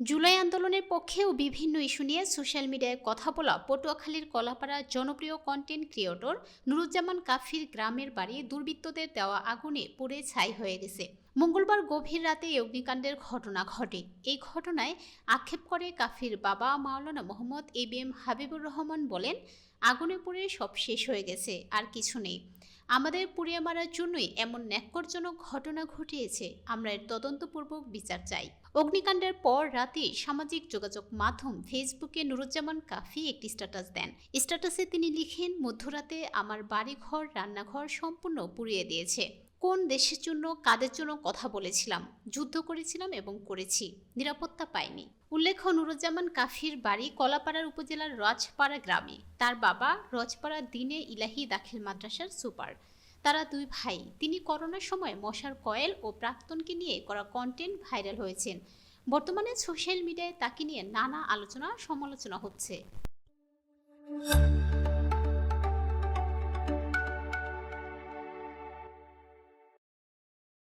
জুলাই আন্দোলনের পক্ষেও বিভিন্ন ইস্যু নিয়ে সোশ্যাল মিডিয়ায় কথা বলা পটুয়াখালীর কলাপাড়া জনপ্রিয় কন্টেন্ট ক্রিয়েটর নুরুজ্জামান কাফির গ্রামের বাড়ি দুর্বৃত্তদের দেওয়া আগুনে পুড়ে ছাই হয়ে গেছে। মঙ্গলবার গভীর রাতে এই অগ্নিকাণ্ডের ঘটনা ঘটে। এই ঘটনায় আক্ষেপ করে কাফির বাবা Maulana Mohammad A B M Habibur Rahman বলেন, আগুনে পুড়ে সব শেষ হয়ে গেছে, আর কিছু নেই। আমাদের পুড়িয়ে মারার জন্যই এমন ন্যাক্করজনক ঘটনা ঘটিয়েছে। আমরা এর তদন্তপূর্বক বিচার চাই। অগ্নিকাণ্ডের পর রাতে সামাজিক যোগাযোগ মাধ্যম ফেসবুকে নুরুজ্জামান কাফি একটি স্ট্যাটাস দেন। স্ট্যাটাসে তিনি লিখেন, মধ্যরাতে আমার বাড়িঘর, রান্নাঘর সম্পূর্ণ পুড়িয়ে দিয়েছে। কোন দেশের জন্য, কাদের জন্য কথা বলেছিলাম? যুদ্ধ করেছিলাম এবং করেছি। নিরাপত্তা পাইনি। উল্লেখ্য, নুরুজ্জামান কাফির বাড়ি কলাপাড়ার উপজেলার রজপাড়া গ্রামে। তার বাবা রজপাড়া দিনে ইলাহি দাখিল মাদ্রাসার সুপার। তারা দুই ভাই। তিনি করোনার সময় মশার কয়েল ও প্রাক্তনকে নিয়ে করা কন্টেন্ট ভাইরাল হয়েছেন। বর্তমানে সোশ্যাল মিডিয়ায় তাকে নিয়ে নানা আলোচনা সমালোচনা হচ্ছে।